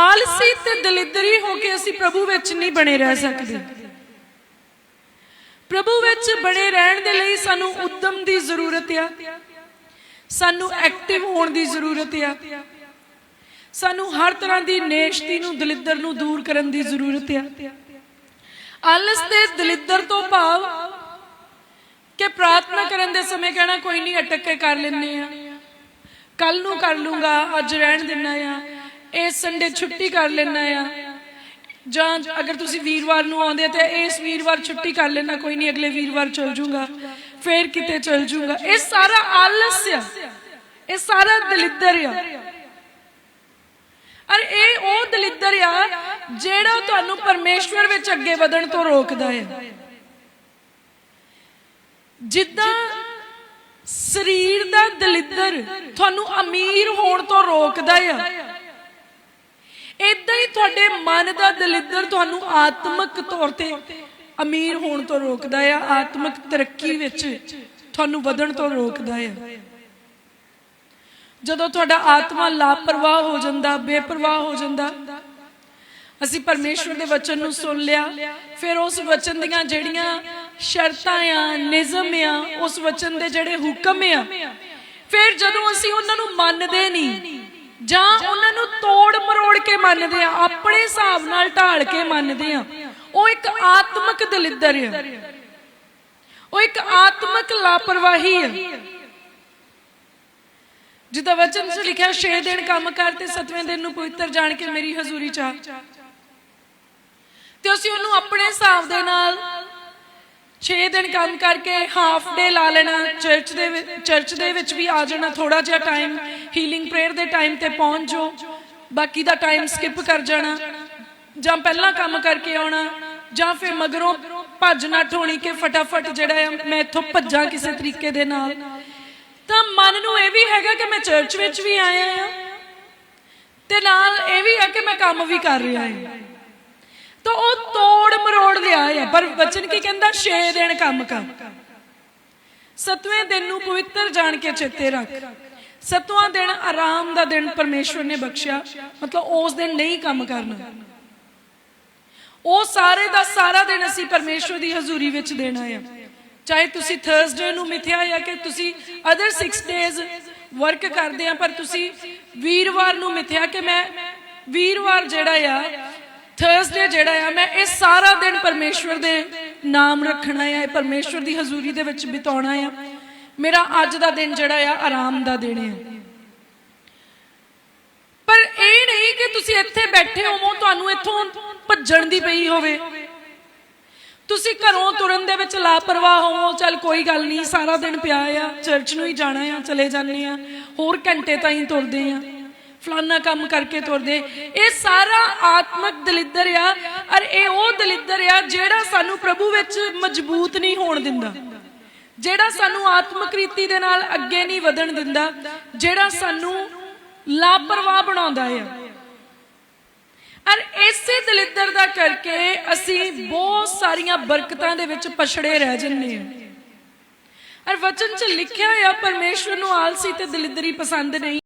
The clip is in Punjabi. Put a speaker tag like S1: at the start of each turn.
S1: ਆਲਸੀ ਤੇ ਦਲਿੱਦਰੀ ਹੋ ਕੇ ਅਸੀਂ ਪ੍ਰਭੂ ਵਿੱਚ ਨਹੀਂ ਬਣੇ ਰਹਿ ਸਕਦੇ। ਪ੍ਰਭੂ ਵਿੱਚ ਬਣੇ ਰਹਿਣ ਦੇ ਲਈ ਸਾਨੂੰ ਉਦਮ ਦੀ ਜ਼ਰੂਰਤ ਆ। ਸਾਨੂੰ ਐਕਟਿਵ ਹੋਣ ਦੀ ਜ਼ਰੂਰਤ ਆ। ਸਾਨੂੰ ਹਰ ਤਰ੍ਹਾਂ ਦੀ ਨੇਸ਼ਤੀ ਨੂੰ, ਦਲਿੱਦਰ ਨੂੰ ਦੂਰ ਕਰਨ ਦੀ ਜ਼ਰੂਰਤ ਆ। ਆਲਸ ਤੇ ਦਲਿੱਦਰ ਤੋਂ ਭਾਵ ਕਿ ਪ੍ਰਾਰਥਨਾ ਕਰਨ ਦੇ ਸਮੇਂ ਕਹਿਣਾ ਕੋਈ ਨਹੀਂ, ਅਟਕ ਕੇ ਕਰ ਲੈਣੇ ਆ। ਕੱਲ ਨੂੰ ਕਰ ਲੂੰਗਾ, ਅੱਜ ਰਹਿਣ ਦਿੰਨਾ ਆ। ਇਸ ਸੰਡੇ ਛੁੱਟੀ ਕਰ ਲੈਣਾ ਆ। ਜਾਂ ਅਗਰ ਤੁਸੀਂ ਵੀਰਵਾਰ ਨੂੰ ਆਉਂਦੇ ਤੇ ਇਸ ਵੀਰਵਾਰ ਛੁੱਟੀ ਕਰ ਲੈਣਾ ਕੋਈ ਨਹੀਂ, ਅਗਲੇ ਵੀਰਵਾਰ ਚਲ ਜੂਗਾ। ਫੇਰ ਕਿਤੇ ਚਲ ਜੂਗਾ। ਇਹ ਸਾਰਾ ਆਲਸ ਆ। ਇਹ ਸਾਰਾ ਦਲਿੱਦਰ ਆ। ਅਰ ਇਹ ਉਹ ਦਲਿੱਦਰ ਆ ਜਿਹੜਾ ਤੁਹਾਨੂੰ ਪਰਮੇਸ਼ਵਰ ਵਿੱਚ ਅੱਗੇ ਵਧਣ ਤੋਂ ਰੋਕਦਾ ਹੈ ਜਿੱਦਾਂ ਸਰੀਰ ਦਾ ਦਲਿੱਦਰ ਤੁਹਾਨੂੰ ਅਮੀਰ ਹੋਣ ਤੋਂ ਰੋਕਦਾ ਆ। ਇਦਾਂ ਹੀ ਤੁਹਾਡੇ ਮਨ ਦਾ ਦਲਿੱਦਰ ਤੁਹਾਨੂੰ ਆਤਮਿਕ ਤੌਰ ਤੇ ਅਮੀਰ ਹੋਣ ਤੋਂ ਰੋਕਦਾ ਆ, ਆਤਮਿਕ ਤਰੱਕੀ ਵਿੱਚ ਤੁਹਾਨੂੰ ਵਧਣ ਤੋਂ ਰੋਕਦਾ ਆ। ਜਦੋਂ ਤੁਹਾਡਾ ਆਤਮਾ ਲਾਪਰਵਾਹ ਹੋ ਜਾਂਦਾ, ਬੇਪਰਵਾਹ ਹੋ ਜਾਂਦਾ, ਅਸੀਂ ਪਰਮੇਸ਼ਵਰ ਦੇ ਵਚਨ ਨੂੰ ਸੁਣ ਲਿਆ, ਫਿਰ ਉਸ ਵਚਨ ਦੀਆਂ ਜਿਹੜੀਆਂ ਸ਼ਰਤਾਂ ਆ, ਨਿਯਮ ਆ, ਉਸ ਵਚਨ ਦੇ ਜਿਹੜੇ ਹੁਕਮ ਆ, ਫਿਰ ਜਦੋਂ ਅਸੀਂ ਉਹਨਾਂ ਨੂੰ ਮੰਨਦੇ ਨਹੀਂ ਜਾਂ ਉਹਨਾਂ ਨੂੰ ਤੋੜ ਮਰੋੜ ਕੇ ਮੰਨਦੇ ਆ, ਆਪਣੇ ਹਿਸਾਬ ਨਾਲ ਢਾਲ ਕੇ ਮੰਨਦੇ ਆ। ਉਹ ਇੱਕ ਆਤਮਿਕ ਦਲਿੱਦਰ ਆ। ਉਹ ਇੱਕ ਆਤਮਿਕ ਲਾਪਰਵਾਹੀ ਆ। ਜਿੱਦਾਂ ਵਚਨ 'ਚ ਲਿਖਿਆ 6 ਦਿਨ ਕੰਮ ਕਰ ਤੇ 7ਵੇਂ ਦਿਨ ਨੂੰ ਪਵਿੱਤਰ ਜਾਣ ਕੇ ਮੇਰੀ ਹਜ਼ੂਰੀ 'ਚ ਆ। ਤੇ ਅਸੀਂ ਉਹਨੂੰ ਆਪਣੇ ਹਿਸਾਬ ਦੇ ਨਾਲ 6 ਦਿਨ ਕੰਮ ਕਰਕੇ ਹਾਫ ਡੇ ਲਾ ਲੈਣਾ ਚਰਚ ਦੇ ਵਿੱਚ- ਚਰਚ ਦੇ ਵਿੱਚ ਵੀ ਆ ਜਾਣਾ ਥੋੜਾ ਜਿਹਾ ਟਾਈਮ ਹੀਲਿੰਗ ਪ੍ਰੇਅਰ ਦੇ ਟਾਈਮ ਤੇ ਪਹੁੰਚ ਜਾਓ। ਬਾਕੀ ਦਾ ਟਾਈਮ ਸਕਿਪ ਕਰ ਜਾਣਾ, ਜਾਂ ਪਹਿਲਾਂ ਕੰਮ ਕਰਕੇ ਆਉਣਾ, ਜਾਂ ਫਿਰ ਮਗਰੋਂ ਭੱਜ ਨੱਠ ਹੋਣੀ ਕਿ ਫਟਾਫਟ ਜਿਹੜਾ ਆ, ਮੈਂ ਇੱਥੋਂ ਭੱਜਾਂ ਕਿਸੇ ਤਰੀਕੇ ਦੇ ਨਾਲ। ਤਾਂ ਮਨ ਨੂੰ ਇਹ ਵੀ ਹੈਗਾ ਕਿ ਮੈਂ ਚਰਚ ਵਿੱਚ ਵੀ ਆਇਆ ਆ, ਤੇ ਨਾਲ ਇਹ ਵੀ ਹੈ ਕਿ ਮੈਂ ਕੰਮ ਵੀ ਕਰ ਰਿਹਾ ਹਾਂ ਤਾਂ ਉਹ ਤੋੜ ਮਰੋੜ ਪਰ ਬਚਨ ਕੀ ਕਹਿੰਦਾ? 6 ਦਿਨ ਕੰਮ ਕਰ। ਸਤਵੇਂ ਦਿਨ ਨੂੰ ਪਵਿੱਤਰ ਜਾਣ ਕੇ ਚੇਤੇ ਰੱਖ। ਸਤਵਾਂ ਦਿਨ ਆਰਾਮ ਦਾ ਦਿਨ ਪਰਮੇਸ਼ਵਰ ਨੇ ਬਖਸ਼ਿਆ। ਮਤਲਬ ਉਸ ਦਿਨ ਨਹੀਂ ਕੰਮ ਕਰਨਾ। ਉਹ ਸਾਰੇ ਦਾ ਸਾਰਾ ਦਿਨ ਅਸੀਂ ਪਰਮੇਸ਼ਵਰ ਦੀ ਹਜ਼ੂਰੀ ਵਿੱਚ ਦੇਣਾ ਆ ਚਾਹੇ ਤੁਸੀਂ ਥਰਸਡੇ ਨੂੰ ਮਿਥਿਆ ਜਾਂ ਕਿ ਤੁਸੀਂ ਅਦਰ 6 ਡੇਜ਼ ਵਰਕ ਕਰਦੇ ਆ, ਪਰ ਤੁਸੀਂ ਵੀਰਵਾਰ ਨੂੰ ਮਿਥਿਆ ਕਿ ਮੈਂ ਵੀਰਵਾਰ ਜਿਹੜਾ ਆ ਥਰਸਡੇ ਜਿਹੜਾ ਆ, ਮੈਂ ਇਹ ਸਾਰਾ ਦਿਨ ਪਰਮੇਸ਼ਵਰ ਦੇ ਨਾਮ ਰੱਖਣਾ ਆ, ਇਹ ਪਰਮੇਸ਼ਵਰ ਦੀ ਹਜ਼ੂਰੀ ਦੇ ਵਿੱਚ ਬਿਤਾਉਣਾ ਆ। ਮੇਰਾ ਅੱਜ ਦਾ ਦਿਨ ਜਿਹੜਾ ਆ, ਆਰਾਮ ਦਾ ਦਿਨ ਆ। ਪਰ ਇਹ ਨਹੀਂ ਕਿ ਤੁਸੀਂ ਇੱਥੇ ਬੈਠੇ ਹੋਵੋ, ਤੁਹਾਨੂੰ ਇੱਥੋਂ ਭੱਜਣ ਦੀ ਪਈ ਹੋਵੇ। ਤੁਸੀਂ ਘਰੋਂ ਤੁਰਨ ਦੇ ਵਿੱਚ ਲਾਪਰਵਾਹ ਹੋਵੋ, ਚੱਲ ਕੋਈ ਗੱਲ ਨਹੀਂ, ਸਾਰਾ ਦਿਨ ਪਿਆ ਆ, ਚਰਚ ਨੂੰ ਹੀ ਜਾਣਾ ਆ, ਚਲੇ ਜਾਂਦੇ ਆ, ਹੋਰ ਘੰਟੇ ਤਾਈਂ ਤੁਰਦੇ ਆ। ਫਲਾਨਾ ਕੰਮ ਕਰਕੇ ਤੁਰਦੇ। ਇਹ ਸਾਰਾ ਆਤਮਿਕ ਦਲਿੱਦਰ ਆ। ਔਰ ਇਹ ਉਹ ਦਲਿੱਦਰ ਆ ਜਿਹੜਾ ਸਾਨੂੰ ਪ੍ਰਭੂ ਵਿੱਚ ਮਜ਼ਬੂਤ ਨਹੀਂ ਹੋਣ ਦਿੰਦਾ। ਜਿਹੜਾ ਸਾਨੂੰ ਆਤਮਿਕ ਰੀਤੀ ਦੇ ਨਾਲ ਅੱਗੇ ਨਹੀਂ ਵਧਣ ਦਿੰਦਾ। ਜਿਹੜਾ ਸਾਨੂੰ ਲਾਪਰਵਾਹ ਬਣਾਉਂਦਾ ਆ। ਔਰ ਇਸੇ ਦਲਿੱਦਰ ਦਾ ਕਰਕੇ ਅਸੀਂ ਬਹੁਤ ਸਾਰੀਆਂ ਬਰਕਤਾਂ ਦੇ ਵਿੱਚ ਪਛੜੇ ਰਹਿ ਜੰਨੇ ਹਾਂ ਔਰ ਵਚਨ 'ਚ ਲਿਖਿਆ ਆ ਪਰਮੇਸ਼ਵਰ ਨੂੰ ਆਲਸੀ ਤੇ ਦਲਿੱਦਰੀ ਪਸੰਦ ਨਹੀਂ।